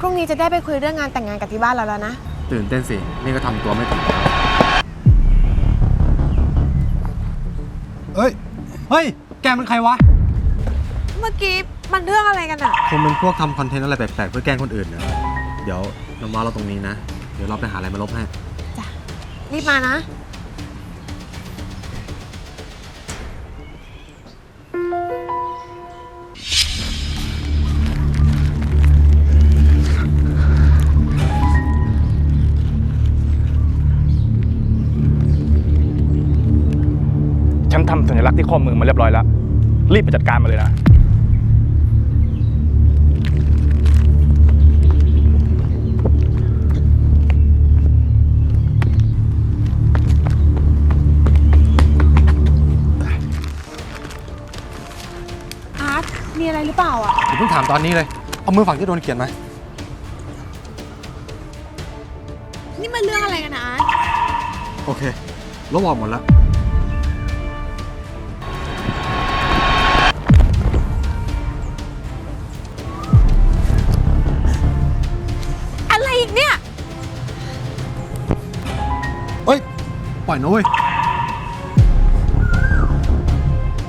พรุ่งนี้จะได้ไปคุยเรื่องงานแต่งงานกับที่บ้านเราแล้วนะ ตื่นเต้นสิ นี่ก็ทำตัวไม่ถูกเอ้ย เฮ้ย แกเป็นใครวะ เมื่อกี้มันเรื่องอะไรกันอะคงเป็นพวกทำคอนเทนต์อะไรแปลกๆ เพื่อแกล้งคนอื่นนะเดี๋ยวน้ำว้าเราตรงนี้นะ เดี๋ยวเราไปหาอะไรมาลบให้รีบมานะ ข้อมือมาเรียบร้อยแล้ว รีบไปจัดการมาเลยนะอาร์ตมีอะไรหรือเปล่าอะอย่าเพิ่งถามตอนนี้เลย เอามือฝั่งที่โดนเขียนไหมานี่มันเรื่องอะไรกันนะอาร์ตโอเคลบออกหมดแล้ว นะเว้ย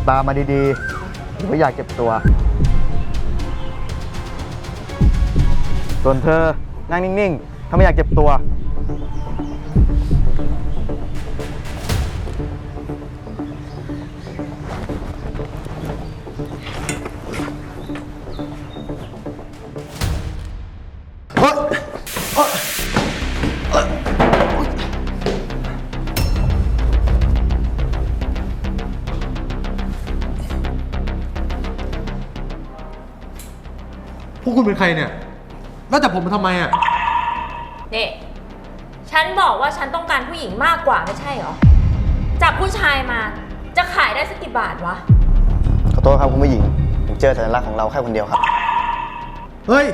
ตามมาดีๆหรือว่าอยากเก็บตัว ส่วนเธอนั่งนิ่งๆ ถ้าไม่อยากเจ็บตัว คุณเป็นใครเนี่ย แล้วจับผมมาทำไมอะ นี่ฉันบอกว่าฉันต้องการผู้หญิงมากกว่าไม่ใช่เหรอ จับผู้ชายมาจะขายได้สักกี่บาทวะ ขอโทษครับคุณผู้หญิง ผมเจอสัญลักษณ์ของเราแค่คนเดียวครับ เฮ้ย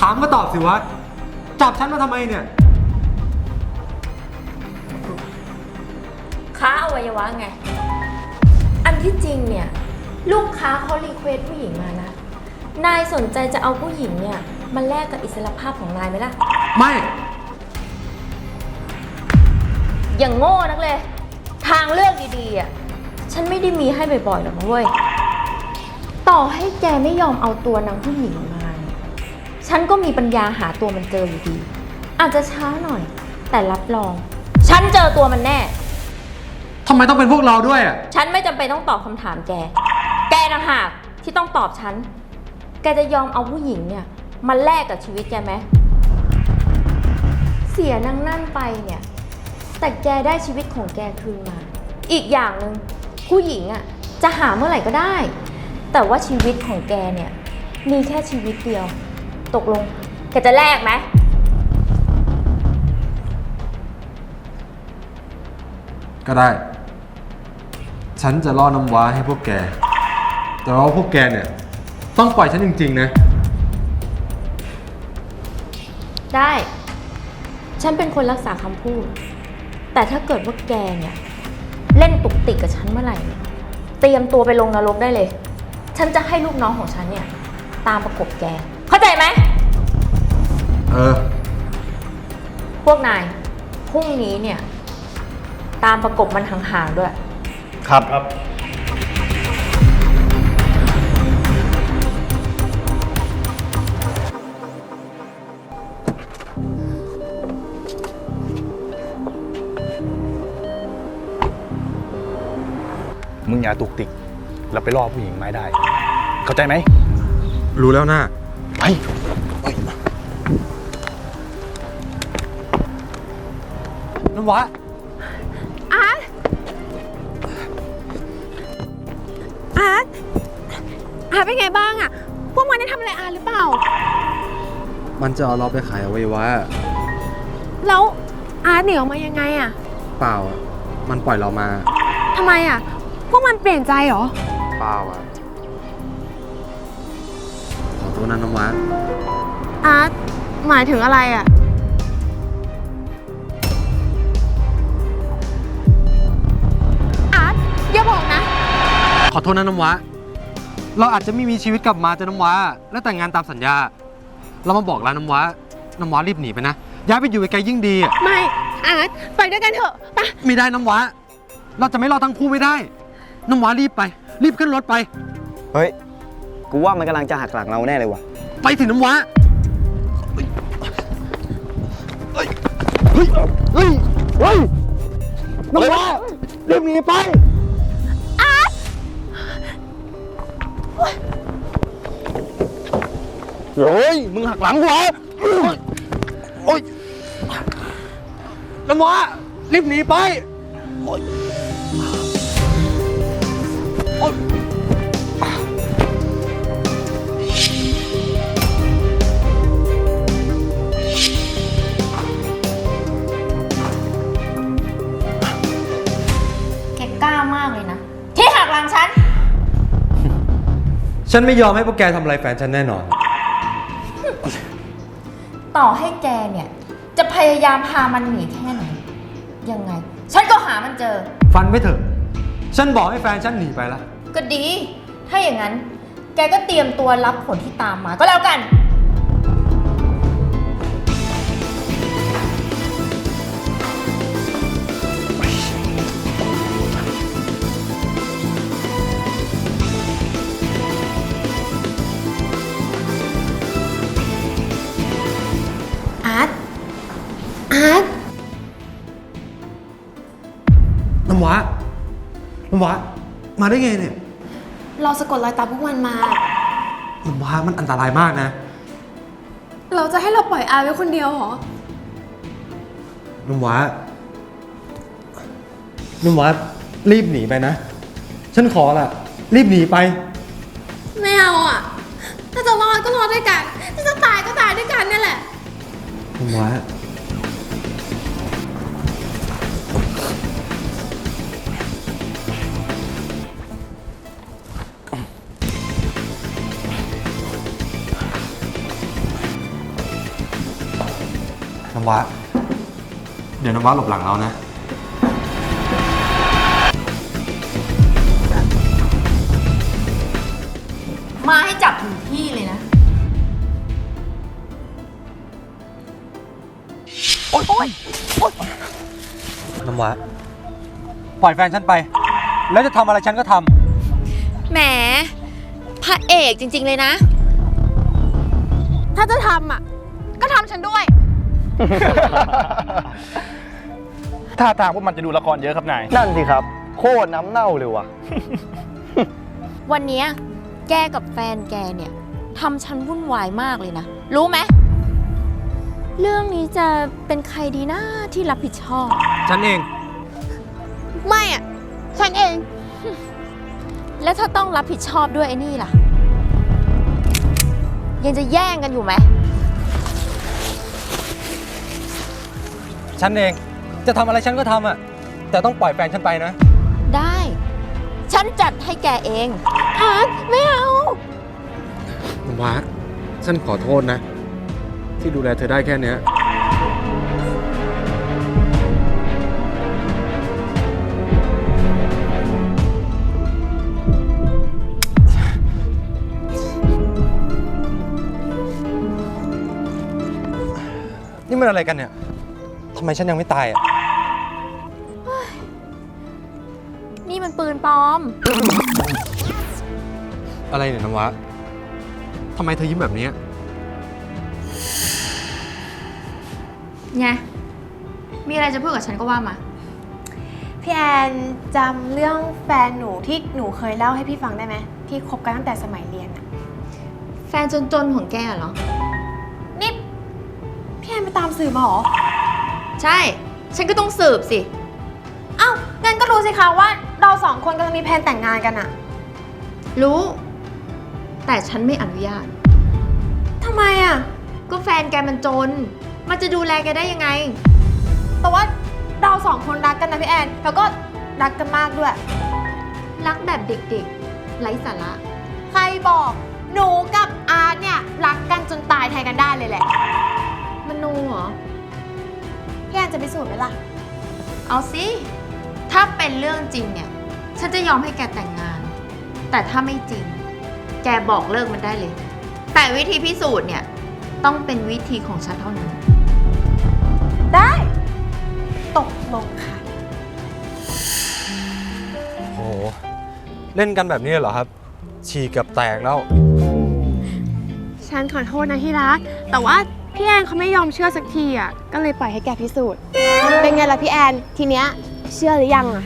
ถามก็ตอบสิวะ จับฉันมาทำไมเนี่ย ค้าอวัยวะไง อันที่จริงเนี่ย ลูกค้าเขารีเควสผู้หญิงมานะ นายสนใจจะเอาผู้หญิงเนี่ยมาแลกกับอิสรภาพของนายไหมล่ะ ไม่ อย่างโง่นักเลย ทางเลือกดีๆอะฉันไม่ได้มีให้บ่อยๆหรอกนะเว้ย ต่อให้แกไม่ยอมเอาตัวนางผู้หญิงมาเนี่ยฉันก็มีปัญญาหาตัวมันเจออยู่ดี อาจจะช้าหน่อย แต่รับรอง ฉันเจอตัวมันแน่ ทำไมต้องเป็นพวกเราด้วยอะ ฉันไม่จำเป็นต้องตอบคำถามแก แกต่างหากที่ต้องตอบฉันแกจะยอมเอาผู้หญิงเนี่ยมาแลกกับชีวิตแกไหม เสียนางนั่นไปเนี่ย แต่แกได้ชีวิตของแกคืนมา อีกอย่างหนึ่งผู้หญิงอะ่ะจะหาเมื่อไหร่ก็ได้ แต่ว่าชีวิตของแกเนี่ยมีแค่ชีวิตเดียว ตกลงแกจะแลกไหม ก็ได้ ฉันจะล่อน้ำว้าให้พวกแก แต่ว่าพวกแกเนี่ย ต้องปล่อยฉันจริงๆนะ ได้ ฉันเป็นคนรักษาคำพูด แต่ถ้าเกิดว่าแกเนี่ย เล่นตุกติกกับฉันเมื่อไหร่เนี่ยเตรียมตัวไปลงนรกได้เลย ฉันจะให้ลูกน้องของฉันเนี่ย ตามประกบแก เข้าใจไหม เออ พวกนาย พรุ่งนี้เนี่ย ตามประกบมันห่างๆด้วย ครับครับ มึงอย่าตุกติกแล้วไปล่อผู้หญิงไม่ได้ เข้าใจไหมรู้แล้วนะไปน้ำว้าอาร์ตอาร์ตอาร์ตเป็นไงบ้างอะพวกมันได้ทำอะไรอาร์ตหรือเปล่า มันจะเอาเราไปขายอวัยวะแล้วอาร์ตหนีออกมายังไงอะเปล่าอะมันปล่อยเรามาทำไมอะ พวกมันเปลี่ยนใจเหรอ เปล่าอะ ขอโทษนะน้ำว้าอาร์ตหมายถึงอะไรอะอาร์ตอย่าบอกนะ ขอโทษนะน้ำว้าเราอาจจะไม่มีชีวิตกลับมาจะน้ำว้า และแต่งงานตามสัญญา เรามาบอกร้านน้ำว้า น้ำว้ารีบหนีไปนะ ย้ายไปอยู่ไกลๆยิ่งดีอะไม่ อาร์ตไปด้วยกันเถอะไปะไม่ได้น้ำว้า เราจะไม่รอดทั้งคู่ไม่ได้ น้ำว้ารีบไป รีบขึ้นรถไป เฮ้ย กูว่ามันกำลังจะหักหลังเราแน่เลยว่ะ ไปถึงน้ำว้าเฮ้ย เฮ้ย เฮ้ย เฮ้ย น้ำว้ารีบหนีไปเฮ้ย มึงหักหลังกูเหรอโอ๊ยน้ำว้ารีบหนีไปโอ๊ยโอ๊ย แกกล้ามากเลยนะ ที่หักหลังฉัน ฉันไม่ยอมให้พวกแกทำอะไรแฟนฉันแน่นอน ต่อให้แกเนี่ย จะพยายามพามันหนีแค่ไหน ยังไง ฉันก็หามันเจอ ฟันไม่เถอะ ฉันบอกให้แฟนฉันหนีไปละ ก็ดี ถ้าอย่างนั้น แกก็เตรียมตัวรับผลที่ตามมาก็แล้วกัน อาร์ต อาร์ต น้ำว้าน้ำว้ามาได้ไงเนี่ย เราสะกดรอยตามพวกมันมาน้ำว้ามันอันตรายมากนะ เราจะให้เราปล่อยอาร์ตไว้คนเดียวเหรอน้ำว้าน้ำว้ารีบหนีไปนะ ฉันขอละ รีบหนีไป ไม่เอาอะ ถ้าจะรอดก็รอดด้วยกัน ถ้าจะตายก็ตายด้วยกันนี่แหละน้ำว้า ว้าเดี๋ยวน้ำว้าหลบหลังเรานะ มาให้จับถึงที่เลยนะน้ำว้าปล่อยแฟนฉันไป แล้วจะทำอะไรฉันก็ทำแหม พระเอกจริงๆเลยนะ ถ้าจะทำอะ ก็ทำฉันด้วย ท่าทางพวกมันจะดูละครเยอะครับนาย นั่นสิครับ โคตรน้ำเน่าเลยว่ะ วันเนี้ยแกกับแฟนแกเนี่ยทำฉันวุ่นวายมากเลยนะ รู้ไหม เรื่องนี้จะเป็นใครดีนะที่รับผิดชอบ ฉันเอง ไม่อะฉันเอง แล้วถ้าต้องรับผิดชอบด้วยไอ้นี่ล่ะ ยังจะแย่งกันอยู่ไหม ฉันเอง จะทำอะไรฉันก็ทำอะ แต่ต้องปล่อยแฟนฉันไปนะ ได้ ฉันจัดให้แกเองอาร์ตไม่เอา น้ำว้าฉันขอโทษนะ ที่ดูแลเธอได้แค่เนี้ย นี่มันอะไรกันเนี่ย ทำไมฉันยังไม่ตายอะ นี่มันปืนปลอม อะไรเนี่ยน้ำว้าทำไมเธอยิ้มแบบนี้ไง มีอะไรจะพูดกับฉันก็ว่ามา พี่แอนจำเรื่องแฟนหนูที่หนูเคยเล่าให้พี่ฟังได้ไหมที่คบกันตั้งแต่สมัยเรียนอะแฟนจนๆของแกเหรอ นี่ พี่แอนไปตามสื่อมาเหรอ ใช่ ฉันก็ต้องสืบสิ เอ้างั้นก็รู้สิคะว่าเราสองคนกำลังมีแผนแต่งงานกันอะรู้ แต่ฉันไม่อนุญาต ทำไมอะก็แฟนแกมันจน มันจะดูแลแกได้ยังไง แต่ว่าเราสองคนรักกันนะพี่แอน แล้วก็รักกันมากด้วย รักแบบเด็กๆ ไร้สาระ ใครบอกหนูกับอาร์ตเนี่ยรักกันจนตายแทนกันได้เลยแหละ มโนเหรอพี่ แอนจะพิสูจน์ไหมล่ะ เอาสิ ถ้าเป็นเรื่องจริงเนี่ย ฉันจะยอมให้แกแต่งงาน แต่ถ้าไม่จริง แกบอกเลิกมันได้เลย แต่วิธีพิสูจน์เนี่ย ต้องเป็นวิธีของฉันเท่านั้น ได้ ตกลงค่ะ โห เล่นกันแบบนี้เหรอครับ ฉีกกับแตกแล้ว ฉันขอโทษนะที่รัก แต่ว่า พี่แอนเขาไม่ยอมเชื่อสักทีอะ ก็เลยปล่อยให้แกพิสูจน์ เป็นไงล่ะพี่แอน ทีเนี้ยเชื่อหรือยังอะ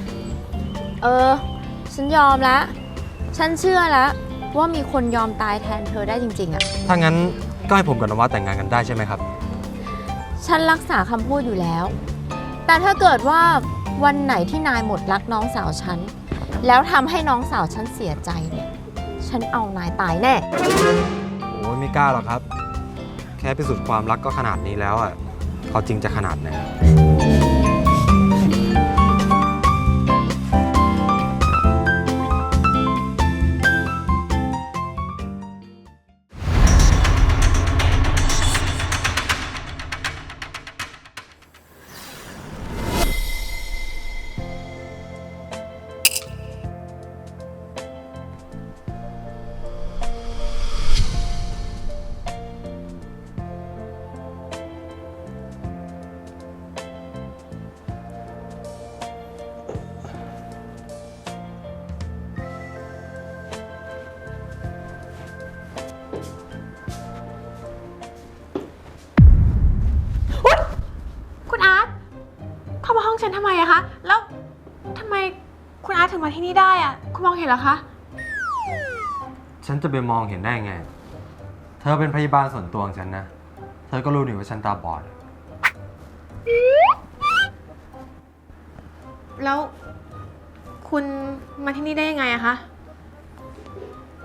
เออ ฉันยอมแล้วฉันเชื่อแล้วว่ามีคนยอมตายแทนเธอได้จริง ๆอะถ้างั้นก็ให้ผมกับนวัดแต่งงานกันได้ใช่ไหมครับ ฉันรักษาคำพูดอยู่แล้ว แต่ถ้าเกิดว่าวันไหนที่นายหมดรักน้องสาวฉัน แล้วทำให้น้องสาวฉันเสียใจเนี่ย ฉันเอานายตายแน่ โอ้ยไม่กล้าหรอกครับ แค่พิสูจน์ความรักก็ขนาดนี้แล้วอะเอาจริงจะขนาดไหน เห็นเหรอคะ ฉันจะไปมองเห็นได้ไง เธอเป็นพยาบาลส่วนตัวของฉันนะ เธอก็รู้นี่ว่าฉันตาบอด แล้วคุณมาที่นี่ได้ยังไงอะคะ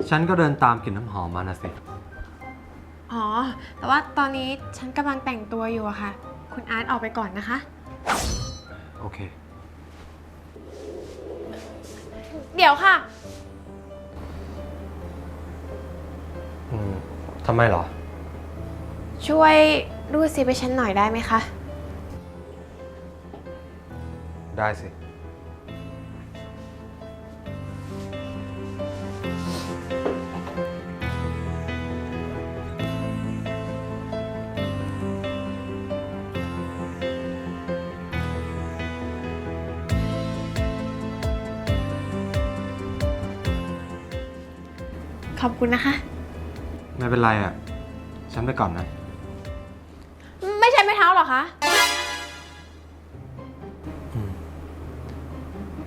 ฉันก็เดินตามกลิ่นน้ำหอมมานะสิ อ๋อ แต่ว่าตอนนี้ฉันกำลังแต่งตัวอยู่อะค่ะ คุณอาร์ตออกไปก่อนนะคะ โอเค เดี๋ยวค่ะ อืมทำไมเหรอ ช่วยรูดซิปให้ฉันหน่อยได้ไหมคะ ได้สิ คุณนะคะ ไม่เป็นไรอะ ฉันไปก่อนนะ ไม่ใช่ไม้เท้าเหรอคะ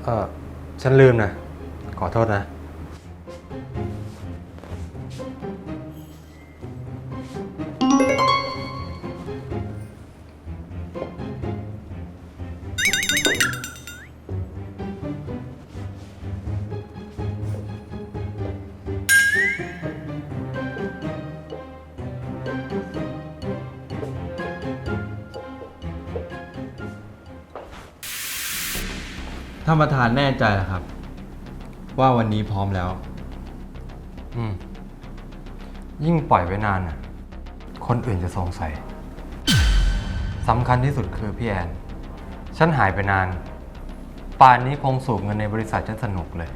เออฉันลืมนะ ขอโทษนะานประธานแน่ใจเหรอครับ ว่าวันนี้พร้อมแล้ว อืม ยิ่งปล่อยไว้นานน่ะ คนอื่นจะสงสัย สำคัญที่สุดคือพี่แอน ฉันหายไปนาน ป่านนี้คงสูบเงินในบริษัทฉันสนุกเลย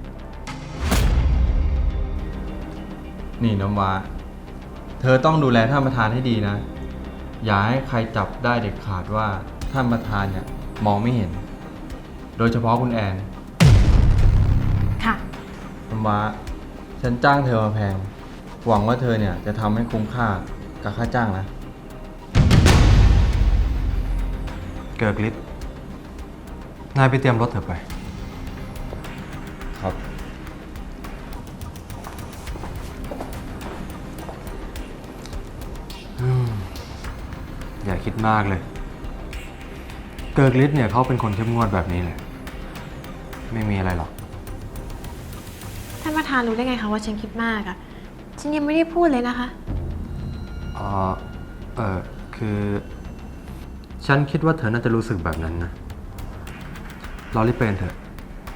นี่น้ำว้าเธอต้องดูแลท่านประธานให้ดีนะ อย่าให้ใครจับได้เด็ดขาดว่าท่านประธานเนี่ยมองไม่เห็น โดยเฉพาะคุณแอน ค่ะ น้ำว้าฉันจ้างเธอมาแพง หวังว่าเธอเนี่ยจะทำให้คุ้มค่ากับค่าจ้างนะ เกิร์กลิฟนายไปเตรียมรถเถอะไป ครับ อย่าคิดมากเลย เกิร์กลิฟเนี่ยเขาเป็นคนเข้มงวดแบบนี้แหละ ไม่มีอะไรหรอก ท่านประธานรู้ได้ไงคะว่าฉันคิดมากอะฉันยังไม่ได้พูดเลยนะคะ เออเออคือ ฉันคิดว่าเธอน่าจะรู้สึกแบบนั้นนะ เรารีบไปกันเถอะ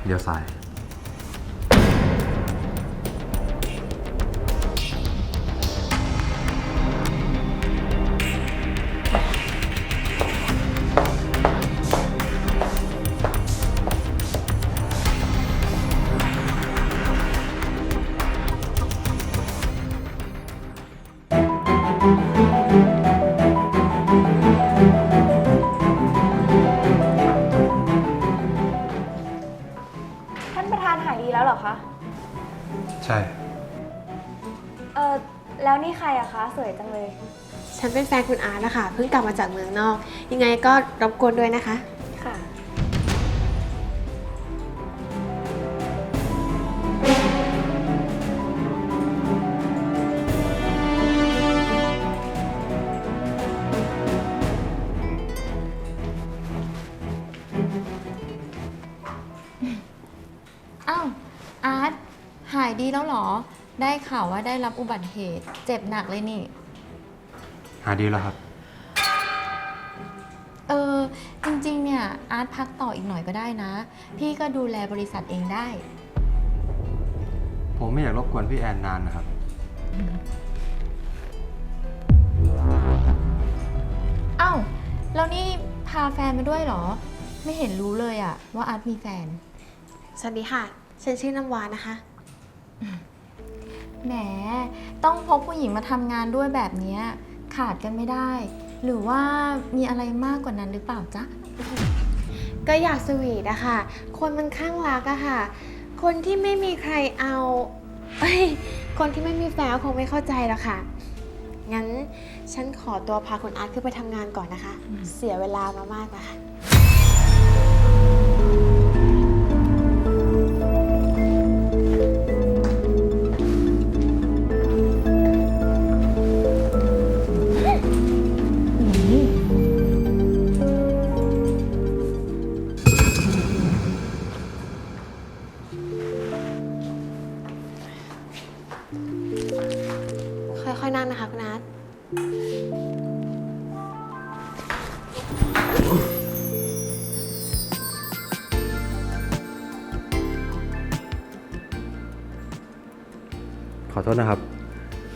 เดี๋ยวสาย ยังไงก็รบกวนด้วยนะคะ ค่ะ อ้าว อาร์ต หายดีแล้วเหรอ ได้ข่าวว่าได้รับอุบัติเหตุ เจ็บหนักเลยนี่ หาดีแล้วครับ อาร์ตพักต่ออีกหน่อยก็ได้นะ พี่ก็ดูแลบริษัทเองได้ ผมไม่อยากรบกวนพี่แอนนานนะครับ เอ้า แล้วนี่พาแฟนมาด้วยเหรอ ไม่เห็นรู้เลยอะว่าอาร์ตมีแฟน สวัสดีค่ะ ฉันชื่อน้ำวานะคะ แหม ต้องพกผู้หญิงมาทำงานด้วยแบบเนี้ยขาดกันไม่ได้ หรือว่ามีอะไรมากกว่านั้นหรือเปล่าจ๊ะ ก็อยากสวีทอะค่ะ คนมันข้างรักอะค่ะ คนที่ไม่มีใครเอาเอ้ยคนที่ไม่มีแฟนก็คงไม่เข้าใจหรอกค่ะ งั้นฉันขอตัวพาคุณอาร์ตขึ้นไปทำงานก่อนนะคะ เสียเวลามามากนะคะ ขอโทษนะครับ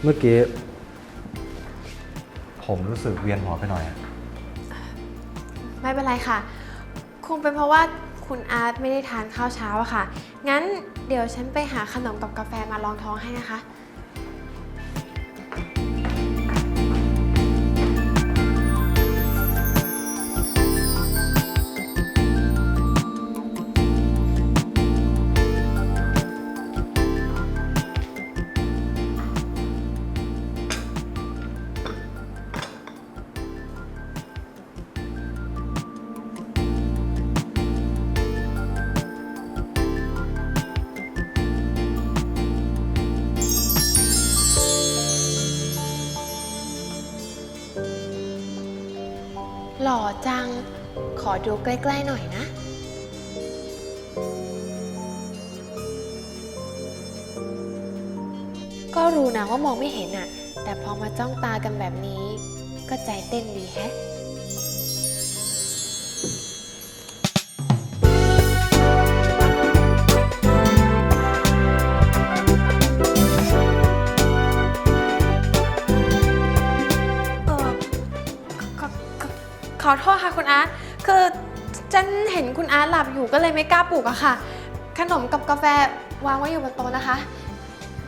เมื่อกี้ ผมรู้สึกเวียนหัวไปหน่อยอะไม่เป็นไรค่ะ คงเป็นเพราะว่าคุณอาร์ตไม่ได้ทานข้าวเช้าอะค่ะ งั้นเดี๋ยวฉันไปหาขนมกับกาแฟมาลองท้องให้นะคะ ล่อจัง ขอดูใกล้ ๆ หน่อยนะ ก็รู้นะว่ามองไม่เห็นอะแต่พอมาจ้องตากันแบบนี้ ก็ใจเต้นดีแฮะ คุณอาร์ตหลับอยู่ก็เลยไม่กล้าปลุกอะค่ะ ขนมกับกาแฟวางไว้อยู่บนโต๊ะนะคะ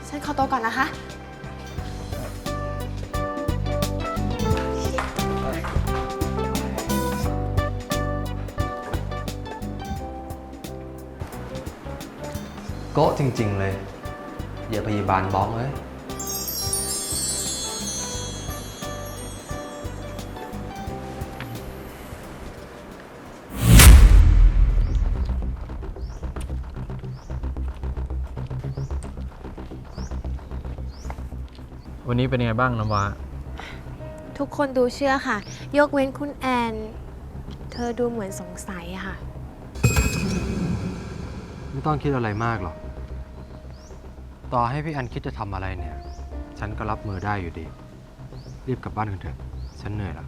ฉันขอตัวก่อนนะคะ โก๊ะจริง ๆ เลย อย่าพยาบาลบ้องเลย วันนี้เป็นยังไงบ้างน้ำว้าทุกคนดูเชื่อค่ะ ยกเว้นคุณแอน เธอดูเหมือนสงสัยอะค่ะ ไม่ต้องคิดอะไรมากหรอก ต่อให้พี่แอนคิดจะทำอะไรเนี่ย ฉันก็รับมือได้อยู่ดี รีบกลับบ้านกันเถอะ ฉันเหนื่อยแล้ว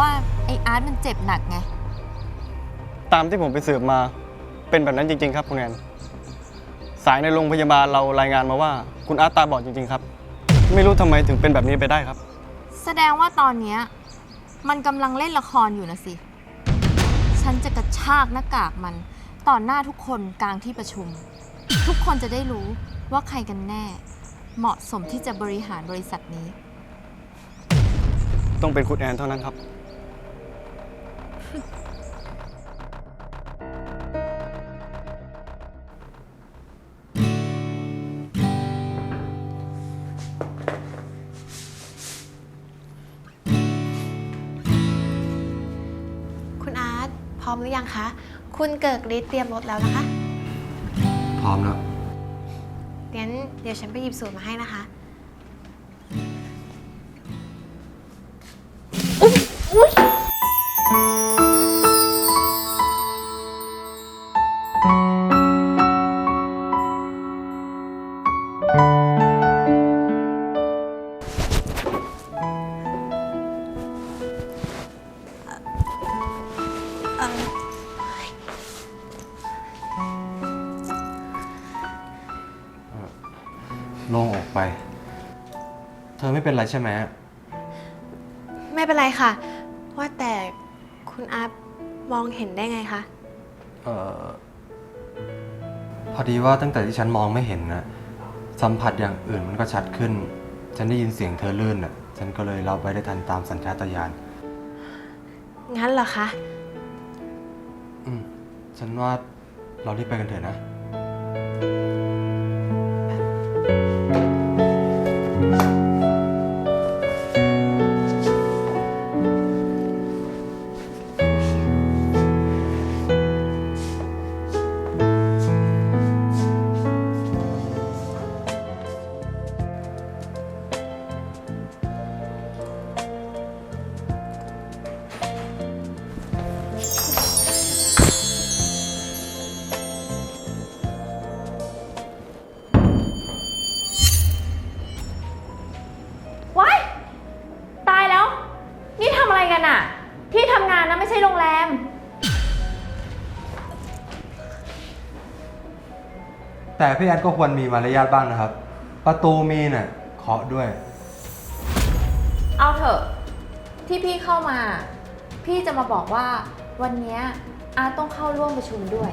ว่าไออาร์ตมันเจ็บหนักไง ตามที่ผมไปสืบมาเป็นแบบนั้นจริง ๆ ครับคุณแอนสายในโรงพยาบาลเรารายงานมาว่า คุณอาร์ตตาบอดจริง ๆ ครับ ไม่รู้ทำไมถึงเป็นแบบนี้ไปได้ครับ แสดงว่าตอนเนี้ยมันกำลังเล่นละครอยู่นะสิ ฉันจะกระชากหน้ากากมัน ต่อหน้าทุกคนกลางที่ประชุม ทุกคนจะได้รู้ว่าใครกันแน่ เหมาะสมที่จะบริหารบริษัทนี้ ต้องเป็นคุณแอนเท่านั้นครับ ร์ตพร้อมหรือยังคะ คุณเกิกฤทธิ์เตรียมรถแล้วนะคะ พร้อมแล้ว งั้นเดี๋ยวฉันไปหยิบสูตรมาให้นะคะ เธอไม่เป็นไรใช่ไหมไม่เป็นไรค่ะ ว่าแต่คุณอาร์ตมองเห็นได้ไงคะ เอ่อพอดีว่าตั้งแต่ที่ฉันมองไม่เห็นนะสัมผัสอย่างอื่นมันก็ชัดขึ้น ฉันได้ยินเสียงเธอลื่นอะ ฉันก็เลยเล่าไปได้ทันตามสัญชาตญาณ งั้นเหรอคะ อืม ฉันว่าเรารีบไปกันเถอะนะ แต่พี่แอนก็ควรมีมารยาทบ้างนะครับ ประตูมีน่ะเคาะด้วย เอาเถอะที่พี่เข้ามา พี่จะมาบอกว่าวันเนี้ยอาร์ตต้องเข้าร่วมประชุมด้วย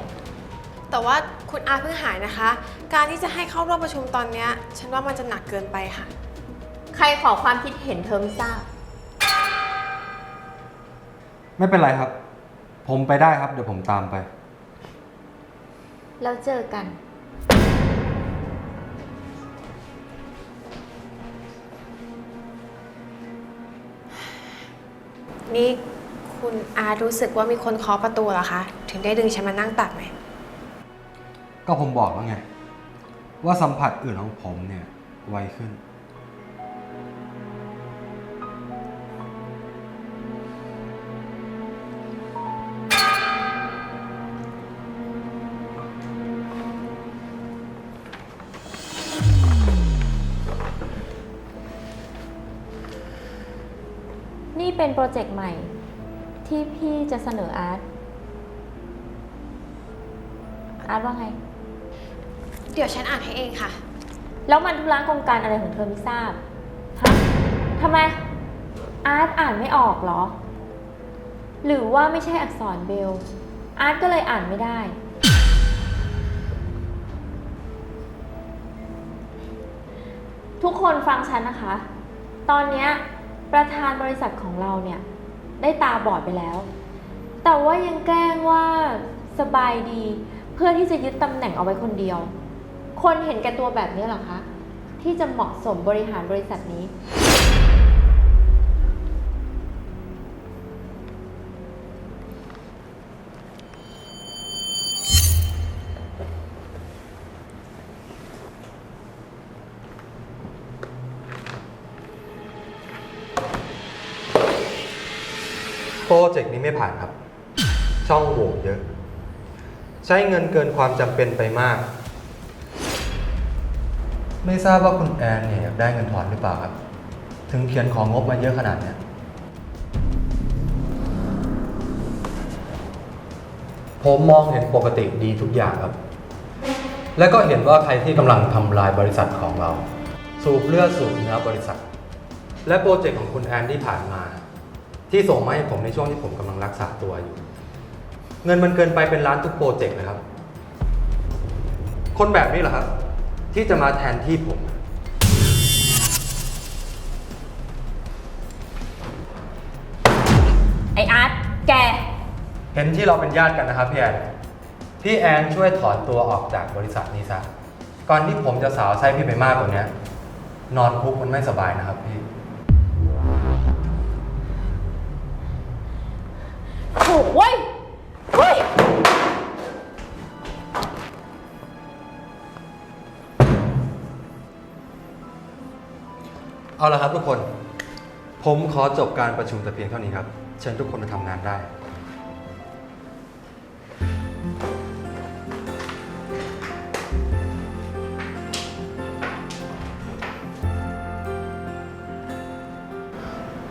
แต่ว่าคุณอาร์ตเพิ่งหายนะคะ การที่จะให้เข้าร่วมประชุมตอนเนี้ยฉันว่ามันจะหนักเกินไปค่ะ ใครขอความคิดเห็นเธอไม่ทราบ ไม่เป็นไรครับ ผมไปได้ครับ เดี๋ยวผมตามไป แล้วเจอกัน นี่คุณอาร์ตรู้สึกว่ามีคนเคาะประตูเหรอคะ ถึงได้ดึงฉันมานั่งตักไหม ก็ผมบอกแล้วไง ว่าสัมผัสอื่นของผมเนี่ยไวขึ้น โปรเจกต์ใหม่ ที่พี่จะเสนออาร์ต อาร์ตว่าไง เดี๋ยวฉันอ่านให้เองค่ะ แล้วมันธุระโครงการอะไรของเธอไม่ทราบ ฮะทำไม อาร์ตอ่านไม่ออกเหรอ หรือว่าไม่ใช่อักษรเบล อาร์ตก็เลยอ่านไม่ได้ ทุกคนฟังฉันนะคะ ตอนเนี้ย ประธานบริษัทของเราเนี่ย ได้ตาบอดไปแล้ว แต่ว่ายังแกล้งว่าสบายดีเพื่อที่จะยึดตำแหน่งเอาไว้คนเดียว คนเห็นแก่ตัวแบบนี้เหรอคะ ที่จะเหมาะสมบริหารบริษัทนี้ โปรเจกต์นี้ไม่ผ่านครับ ช่องโหว่เยอะ ใช้เงินเกินความจำเป็นไปมาก ไม่ทราบว่าคุณแอนเนี่ยอยากได้เงินถอนหรือเปล่าครับ ถึงเขียนของงบมาเยอะขนาดเนี้ยผมมองเห็นปกติดีทุกอย่างครับ และก็เห็นว่าใครที่กำลังทำลายบริษัทของเรา สูบเลือดสูบเนื้อบริษัท และโปรเจกต์ของคุณแอนที่ผ่านมา ที่ส่งมาให้ผมในช่วงที่ผมกำลังรักษาตัวอยู่ เงินมันเกินไปเป็นล้านทุกโปรเจกต์เลยครับ คนแบบนี้เหรอครับ ที่จะมาแทนที่ผม ไออาร์ตแก เห็นที่เราเป็นญาติกันนะครับพี่แอน พี่แอนช่วยถอนตัวออกจากบริษัทนี้ซะ ก่อนที่ผมจะสาวไส้พี่ไปมากกว่านี้นอนคุกมันไม่สบายนะครับพี่ เอาละครับทุกคน ผมขอจบการประชุมแต่เพียงเท่านี้ครับ เชิญทุกคนมาทำงานได้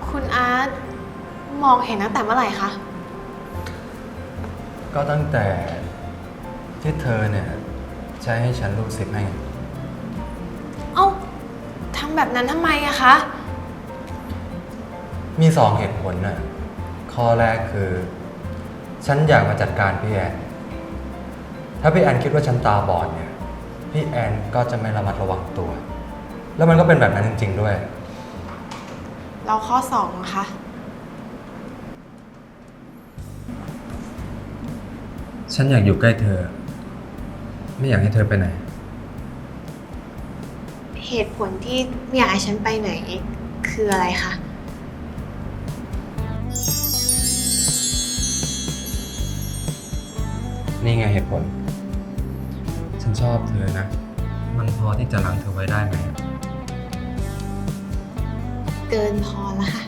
คุณอาร์ตมองเห็นตั้งแต่เมื่อไหร่คะ ก็ตั้งแต่ที่เธอเนี่ย ใช้ให้ฉันรูดซิปให้เอ้าทำ แบบนั้นทำไมอะคะ มีสองเหตุผลน่ะ ข้อแรกคือ ฉันอยากมาจัดการพี่แอน ถ้าพี่แอนคิดว่าฉันตาบอดเนี่ย พี่แอนก็จะไม่ระมัดระวังตัว แล้วมันก็เป็นแบบนั้นจริง ๆ ด้วย เราข้อสองนะคะ ฉันอยากอยู่ใกล้เธอ ไม่อยากให้เธอไปไหน เหตุผลที่ไม่อยากให้ฉันไปไหน คืออะไรคะ นี่ไงเหตุผล ฉันชอบเธอนะ มันพอที่จะล้างเธอไว้ได้ไหม เกินพอแล้วค่ะ